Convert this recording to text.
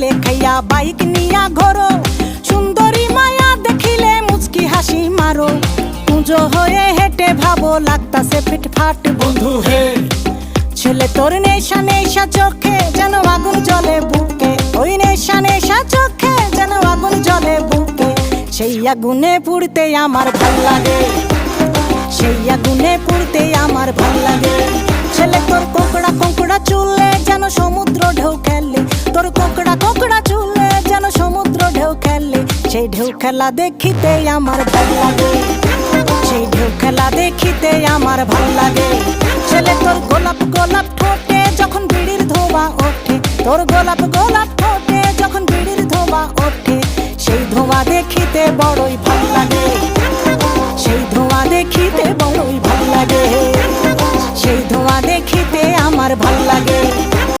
লইয়া বাইক নিয়া ঘোরো। সুন্দরী মায়া দেখিলে মুচকি হাসি মারো। পুজো হয়ে হেঁটে ভাবো লাগতাছে ফিটফাট বন্ধু। হে। ছেলে তোর নেশা নেশা চোখে যেন আগুন জলে বুকে। ওই নেশা নেশা চোখে যেন আগুন জলে বুকে। সেই আগুনে পুড়তে আমার ভালো লাগে। সেই আগুনে পুড়তে আমার ভালো লাগে। ছেলে তোর কোকড়া কোকড়া চুলে যেন সেই ঢেউ খেলা দেখিতে আমার ভালো লাগে। সেই ঢেউ খেলা দেখিতে আমার ভালো লাগে। ছেলে, তোর গোলাপ গোলাপ ঠোঁটে যখন বিড়ির ধোবা ওঠে, তোর গোলাপ গোলাপ ঠোঁটে যখন বিড়ির ধোবা ওঠে, সেই ধোঁয়া দেখিতে বড়ই ভালো লাগে। সেই ধোঁয়া দেখিতে বড়ই ভালো লাগে। সেই ধোঁয়া দেখিতে আমার ভালো লাগে।